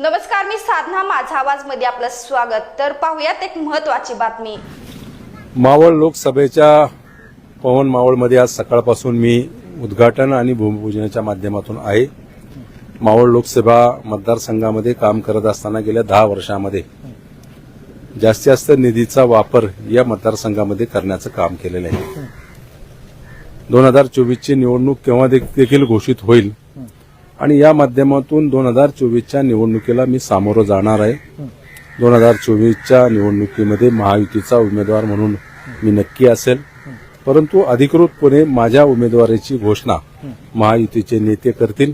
नमस्कार मी साधना माझा आवाजमध्ये आपलं स्वागत. तर पाहूयात एक महत्वाची बातमी. मावळ लोकसभेच्या पवन मावळमध्ये आज सकाळपासून मी उद्घाटन आणि भूमिपूजनाच्या माध्यमातून आहे. मावळ लोकसभा मतदारसंघामध्ये काम करत असताना गेल्या दहा वर्षामध्ये जास्तीत जास्त निधीचा वापर या मतदारसंघामध्ये करण्याचं काम केलेलं आहे. दोन हजार चोवीसची निवडणूक केव्हा देखील घोषित होईल आणि या माध्यमातून दोन हजार चोवीसच्या निवडणुकीला मी सामोरं जाणार आहे. दोन हजार चोवीसच्या निवडणुकीमध्ये महायुतीचा उमेदवार म्हणून मी नक्की असेल. परंतु अधिकृतपणे माझ्या उमेदवारीची घोषणा महायुतीचे नेते करतील.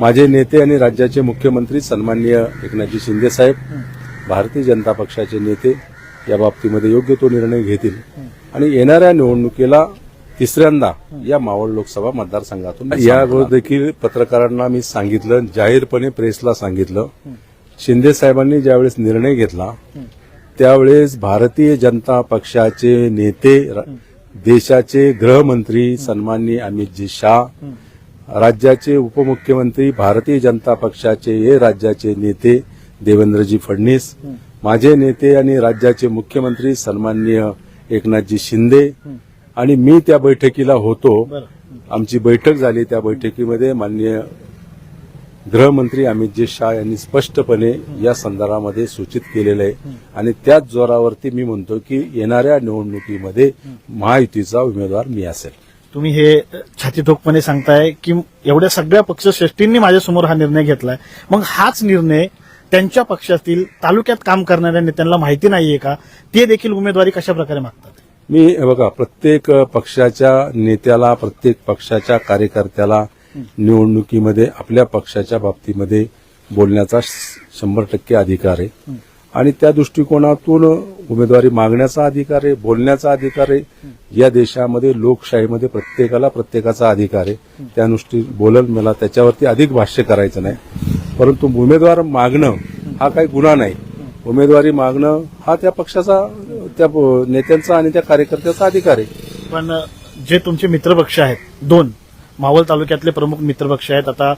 माझे नेते आणि राज्याचे मुख्यमंत्री सन्माननीय एकनाथजी शिंदे साहेब भारतीय जनता पक्षाचे नेते या बाबतीमध्ये योग्य तो निर्णय घेतील. आणि येणाऱ्या निवडणुकीला तिसऱ्यांदा या मावळ लोकसभा मतदारसंघातून या देखील पत्रकारांना मी सांगितलं जाहीरपणे प्रेसला सांगितलं. शिंदे साहेबांनी ज्यावेळेस निर्णय घेतला त्यावेळेस भारतीय जनता पक्षाचे नेते देशाचे गृहमंत्री सन्माननीय अमितजी शाह राज्याचे उपमुख्यमंत्री भारतीय जनता पक्षाचे हे राज्याचे नेते देवेंद्रजी फडणवीस माझे नेते आणि राज्याचे मुख्यमंत्री सन्माननीय एकनाथजी शिंदे आणि मी त्या बैठकीला होतो. आमची बैठक झाली त्या बैठकीमध्ये माननीय गृहमंत्री अमितजी शाह यांनी स्पष्टपणे या संदर्भामध्ये सूचित केलेलं आहे. आणि त्याच जोरावरती मी म्हणतो की येणाऱ्या निवडणुकीमध्ये महायुतीचा उमेदवार मी असेल. तुम्ही हे छातीठोकपणे सांगताय की एवढ्या सगळ्या पक्षश्रेष्ठींनी माझ्यासमोर हा निर्णय घेतलाय. मग हाच निर्णय त्यांच्या पक्षातील तालुक्यात काम करणाऱ्या नेत्यांना माहिती नाहीये का? ते देखील उमेदवारी कशा प्रकारे मागतात? मी बघा प्रत्येक पक्षाच्या नेत्याला प्रत्येक पक्षाच्या कार्यकर्त्याला निवडणुकीमध्ये आपल्या पक्षाच्या बाबतीमध्ये बोलण्याचा शंभर टक्के अधिकार आहे. आणि त्या दृष्टिकोनातून उमेदवारी मागण्याचा अधिकार आहे बोलण्याचा अधिकार आहे. या देशामध्ये लोकशाहीमध्ये प्रत्येकाला प्रत्येकाचा अधिकार आहे. त्या दृष्टी बोलल मला त्याच्यावरती अधिक भाष्य करायचं नाही. परंतु उमेदवार मागणं हा काही गुन्हा नाही. उमेदवारी मागणं हा त्या पक्षाचा त्या नेत्यांचा आणि त्या कार्यकर्त्याचा अधिकार आहे. पण जे तुमचे मित्रपक्ष आहेत दोन मावळ तालुक्यातले प्रमुख मित्रपक्ष आहेत आता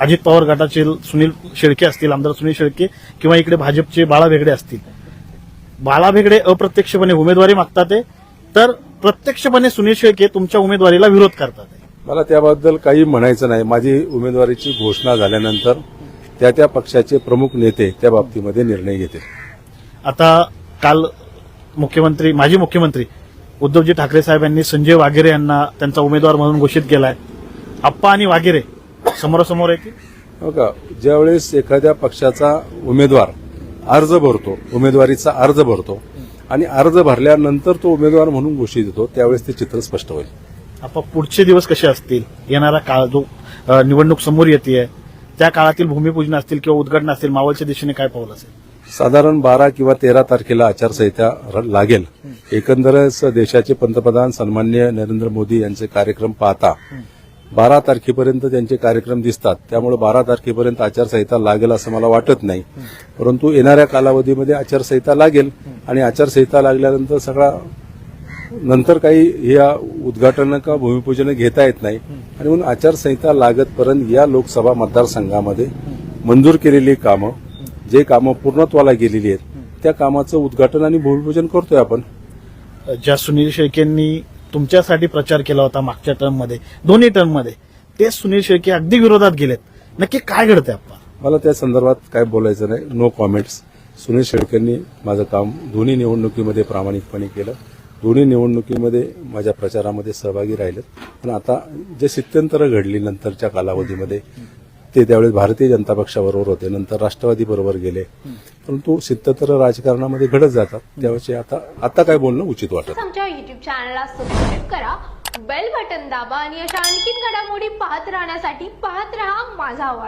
अजित पवार गटाचे सुनील शेळके असतील आमदार सुनील शेळके किंवा इकडे भाजपचे बाळा भेगडे असतील. बाळा भेगडे अप्रत्यक्षपणे उमेदवारी मागतात तर प्रत्यक्षपणे सुनील शेळके तुमच्या उमेदवारीला विरोध करतात. मला त्याबद्दल काही म्हणायचं नाही. माझी उमेदवारीची घोषणा झाल्यानंतर त्या त्या पक्षाचे प्रमुख नेते त्या बाबतीमध्ये निर्णय घेतील आता काल मुख्यमंत्री माजी मुख्यमंत्री उद्धवजी ठाकरे साहेब यांनी संजय वाघेरे यांना त्यांचा उमेदवार म्हणून घोषित केलाय. आप्पा आणि वाघेरे समोरासमोर येतील बघा ज्यावेळेस एखाद्या पक्षाचा उमेदवार अर्ज भरतो उमेदवारीचा अर्ज भरतो आणि अर्ज भरल्यानंतर तो उमेदवार म्हणून घोषित होतो त्यावेळेस ते चित्र स्पष्ट होईल. आपण पुढचे दिवस कसे असतील? येणारा काळ जो निवडणूक समोर येते त्या काळातील भूमिपूजन असतील किंवा उद्घाटन असतील मावळच्या दिशेने काय पाऊल असेल? साधारण बारा किंवा तेरा तारखेला आचारसंहिता लागेल. एकंदरच देशाचे पंतप्रधान सन्मान्य नरेंद्र मोदी यांचे कार्यक्रम पाहता बारा तारखेपर्यंत त्यांचे कार्यक्रम दिसतात. त्यामुळे बारा तारखेपर्यंत आचारसंहिता लागेल असं मला वाटत नाही. परंतु येणाऱ्या कालावधीमध्ये आचारसंहिता लागेल आणि आचारसंहिता लागल्यानंतर सगळा नंतर काही या उद्घाटन का भूमिपूजन घेता येत नाही. आणि म्हणून आचारसंहिता लागतपर्यंत या लोकसभा मतदारसंघामध्ये मंजूर केलेली कामं जे कामं पूर्णत्वाला गेलेली आहेत त्या कामाचं उद्घाटन आणि भूमिपूजन करतोय आपण. ज्या सुनील शेळकेंनी तुमच्यासाठी प्रचार केला होता मागच्या टर्ममध्ये दोन्ही टर्ममध्ये ते सुनील शेळके अगदी विरोधात गेलेत. नक्की काय घडतंय आपण मला त्या संदर्भात काय बोलायचं नाही नो कॉमेंट्स सुनील शेळकेंनी माझं काम दोन्ही निवडणुकीमध्ये प्रामाणिकपणे केलं. दोन्ही निवडणुकीमध्ये माझ्या प्रचारामध्ये सहभागी राहिलेत. पण आता जे स्थित्यंतरं घडली नंतरच्या कालावधीमध्ये ते त्यावेळेस भारतीय जनता पक्षाबरोबर होते. नंतर राष्ट्रवादी बरोबर गेले. परंतु स्थित्यंतर राजकारणामध्ये घडत जातात. त्यावेळेस आता आता काय बोलणं उचित वाटत आमच्या युट्यूब चॅनलला सबस्क्राईब करा बेल बटन दाबा आणि अशा आणखी घडामोडी पाहत राहण्यासाठी पाहत राहा माझा आवाज.